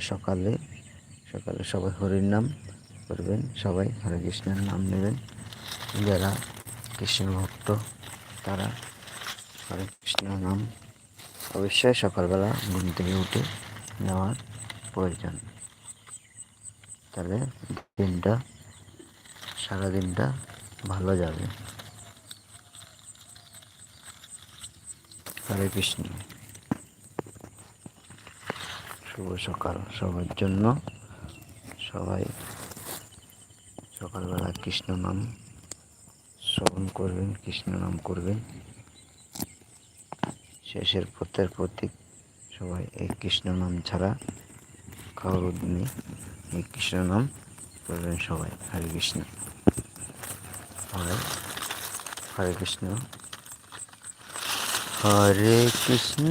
সকালে সকালে সবাই হরির নাম করবেন। সবাই হরে কৃষ্ণের নাম নেবেন। যারা কৃষ্ণ ভক্ত, তারা হরে কৃষ্ণ নাম অবশ্যই সকালবেলা ঘুম থেকে উঠে নেওয়ার প্রয়োজন। তাহলে দিনটা সারাদিনটা ভালো যাবে। হরে কৃষ্ণ। শুভ সকাল সবার জন্য। সবাই সকালবেলা কৃষ্ণ নাম শ্রবণ করবেন, কৃষ্ণ নাম করবেন। শেষের পথের প্রতীক সবাই এই কৃষ্ণ নাম ছাড়া কারোর নেই। এই কৃষ্ণ নাম করবেন সবাই। হরে কৃষ্ণ। হরে হরে কৃষ্ণ। হরে কৃষ্ণ।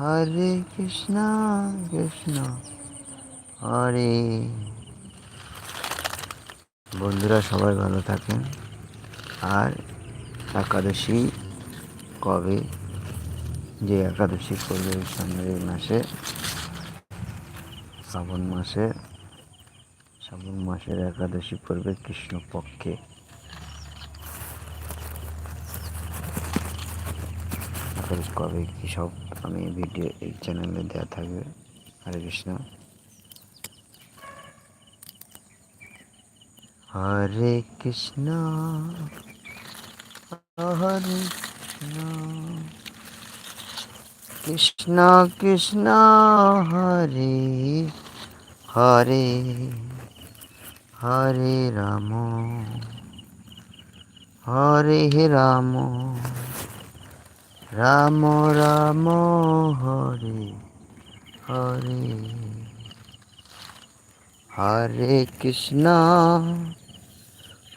হরে কৃষ্ণ কৃষ্ণ হরে। বন্ধুরা সবাই ভালো থাকেন। আর একাদশী কবে? যে একাদশী করবে সামনের মাসে, শ্রাবণ মাসে, শ্রাবণ মাসের একাদশী পড়বে কৃষ্ণপক্ষে। কবে? কী সব আমি ভিডিও এই চ্যানেলে দেওয়া থাকবে। হরে কৃষ্ণ। হরে কৃষ্ণ। হরে কৃষ্ণ। কৃষ্ণ হরে হরে হরে রাম। হরে রাম। রাম রাম, হরে হরে। হরে কৃষ্ণ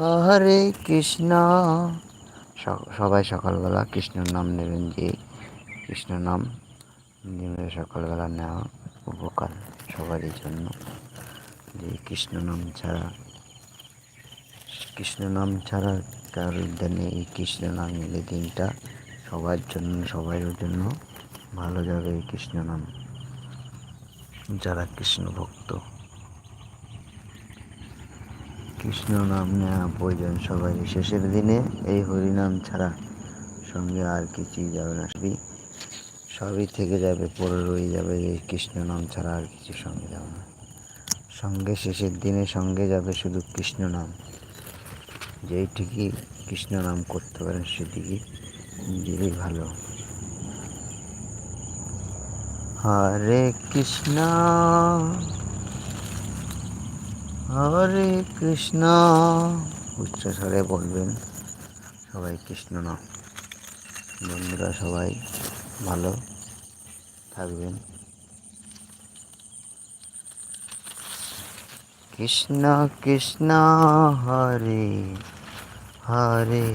হরে কৃষ্ণ। সবাই সকালবেলা কৃষ্ণর নাম নেবেন যে কৃষ্ণ নাম নেবে সকালবেলা নেওয়া উপকার সবারই জন্য। যে কৃষ্ণ নাম ছাড়া, কৃষ্ণ নাম ছাড়া দিনে এই কৃষ্ণ নাম নিলে দিনটা সবার জন্য সবার জন্য ভালো যাবে এই কৃষ্ণ নাম। যারা কৃষ্ণ ভক্ত। কৃষ্ণ নাম নেওয়া প্রয়োজন সবাই। শেষের দিনে এই হরিনাম ছাড়া সঙ্গে আর কিছুই যাবে না। সবই সবই থেকে যাবে পরে রয়ে যাবে, এই কৃষ্ণ নাম ছাড়া আর কিছু সঙ্গে যাবে না। সঙ্গে শেষের দিনে সঙ্গে যাবে শুধু কৃষ্ণ নাম। যেইটিকি কৃষ্ণ নাম করতে পারেন সেটিকে দিলেই ভালো। হরে কৃষ্ণ। হরে কৃষ্ণ। উচ্চ স্বরে বলবেন সবাই কৃষ্ণ না। বন্ধুরা সবাই ভালো থাকবেন। কৃষ্ণ কৃষ্ণ হরে হরে।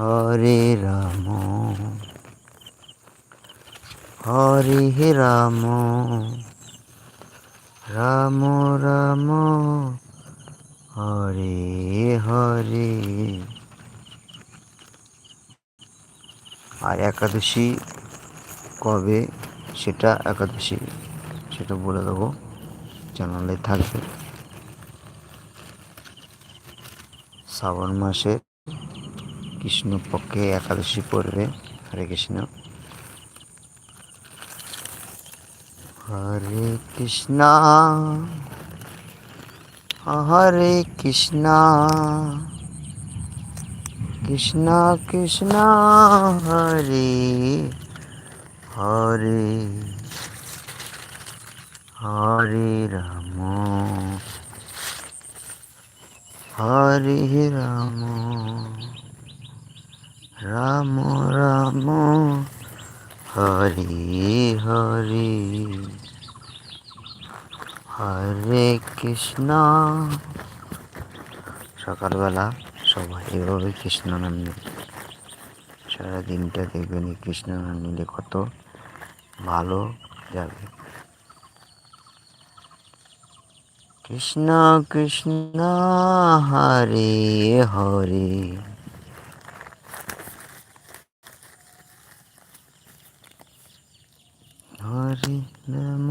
হরে রাম। হরে রাম। রাম রাম। হরে হরে। আর একাদশী কবে? সেটা একাদশী, সেটা বলে দেবো। চ্যানেলে থাকবে। শ্রাবণ মাসে কৃষ্ণপক্ষে একাদশী পড়বে। হরে কৃষ্ণ। হরে কৃষ্ণ। হরে কৃষ্ণ। কৃষ্ণ কৃষ্ণ, হরে হরে হরে রাম। হরে রাম। রাম রাম, হরে হরে। হরে কৃষ্ণ। সকালবেলা সবাই এভাবে কৃষ্ণ নাম সারা দিনটা দেখবেন এই কৃষ্ণ নাম নিলে কত ভালো যাবে। কৃষ্ণ কৃষ্ণ, হরে হরে রাম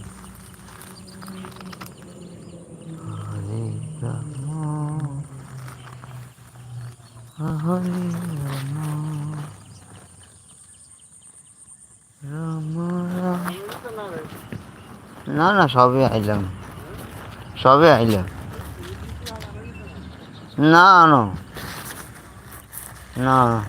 রাম না না, সবে আইলাম। সবে আইলাম। না। না না।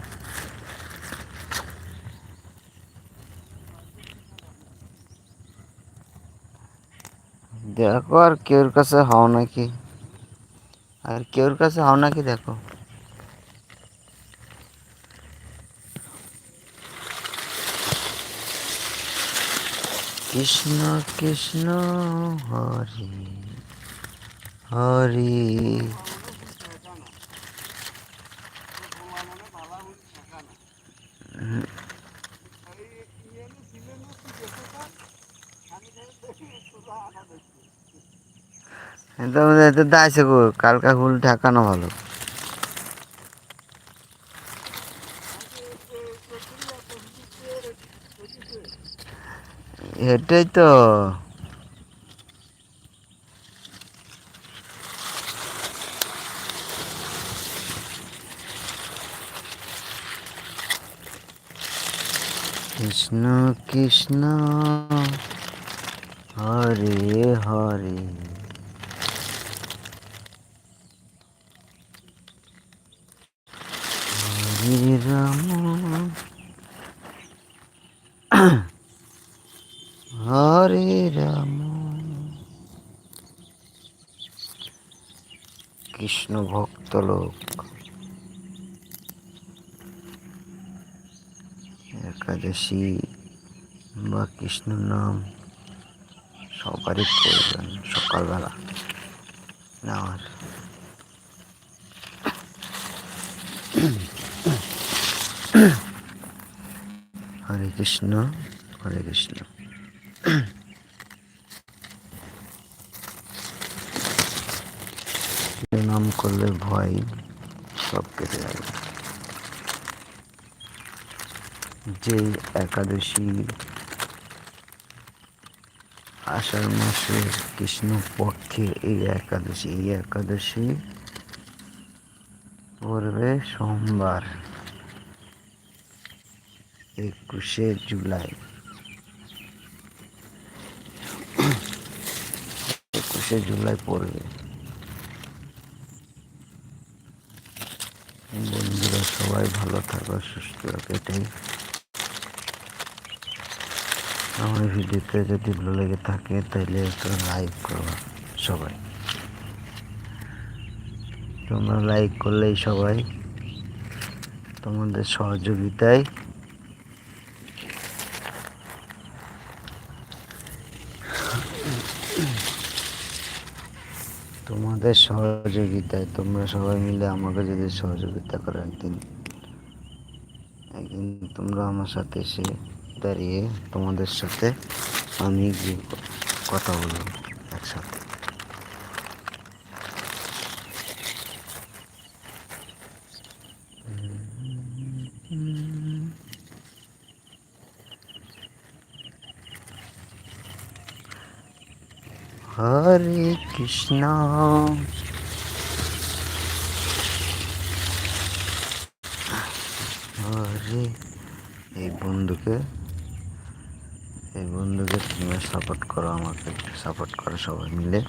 দেখো আর কেউর কাছে হও নাকি? আর কেউর কাছে হও নাকি দেখো। কৃষ্ণ কৃষ্ণ হরে হরে। দাইছে কালকা ফুল ঠেকানো ভালো। এটাই তো। কৃষ্ণ কৃষ্ণ হরে হরে। রাম হরে রাম। কৃষ্ণ ভক্ত লোক একাদশী বা কৃষ্ণ নাম সবারই প্রয়োজন সকালবেলা। নেওয়ার হরে কৃষ্ণ হরে কৃষ্ণ। নাম করলে ভয়, সব কেটে যাবে। যে একাদশী আষাঢ় মাসে কৃষ্ণ পক্ষে এই একাদশী এই একাদশী পড়বে সোমবার। একুশে জুলাই। একুশে জুলাই পড়বে। বন্ধুরা, সবাই ভালো থাকো, সুস্থ থাকো, এটাই। আমার ভিডিওতে যদি ভালো লেগে থাকে, তাহলে একটা লাইক করবা সবাই। তোমরা লাইক করলেই সবাই তোমাদের সহযোগিতায় তোমাদের সহযোগিতায় তোমরা সবাই মিলে আমাকে যদি সহযোগিতা করো, একদিন একদিন তোমরা আমার সাথে এসে দাঁড়িয়ে তোমাদের সাথে আমি কথা বলব একসাথে। হরে কৃষ্ণ। হরে, এই বন্ধুকে এই বন্ধুকে তুমি সাপোর্ট করো আমাকে সাপোর্ট করো সবাই মিলে।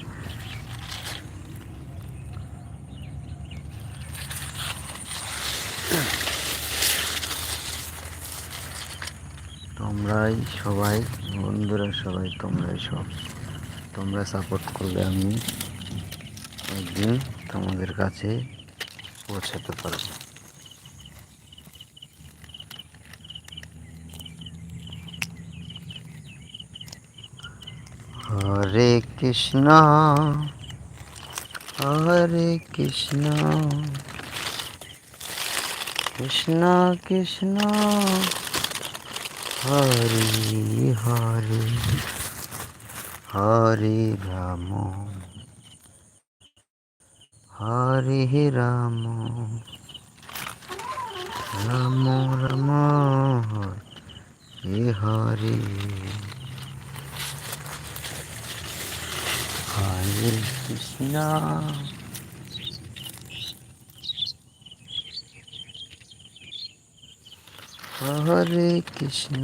তোমরাই সবাই, বন্ধুরা সবাই, তোমরাই সব। তোমরা সাপোর্ট করলে আমি একদিন তোমাদের কাছে পৌঁছাতে পারব। হরে কৃষ্ণ হরে কৃষ্ণ কৃষ্ণ কৃষ্ণ, হরে হরে। হরে রাম হরে রাম রাম রাম হরে হরে হরে কৃষ্ণ হরে কৃষ্ণ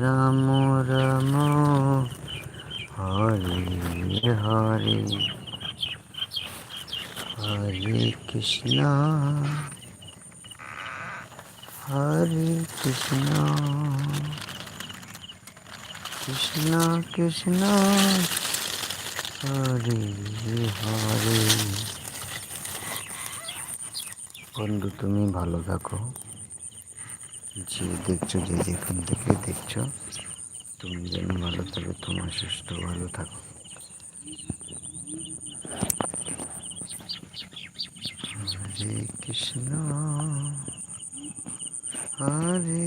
রাম রাম, হরে হরে। হরে কৃষ্ণ হরে কৃষ্ণ। কৃষ্ণ কৃষ্ণ, হরে হরে। বন্ধু, তুমি ভালো থাকো। যে দেখছ, যে যেখান থেকে দেখছ, তুমি যেন ভালো থাকো, তোমার সুস্থ, ভালো থাকো। হরে কৃষ্ণ, হরে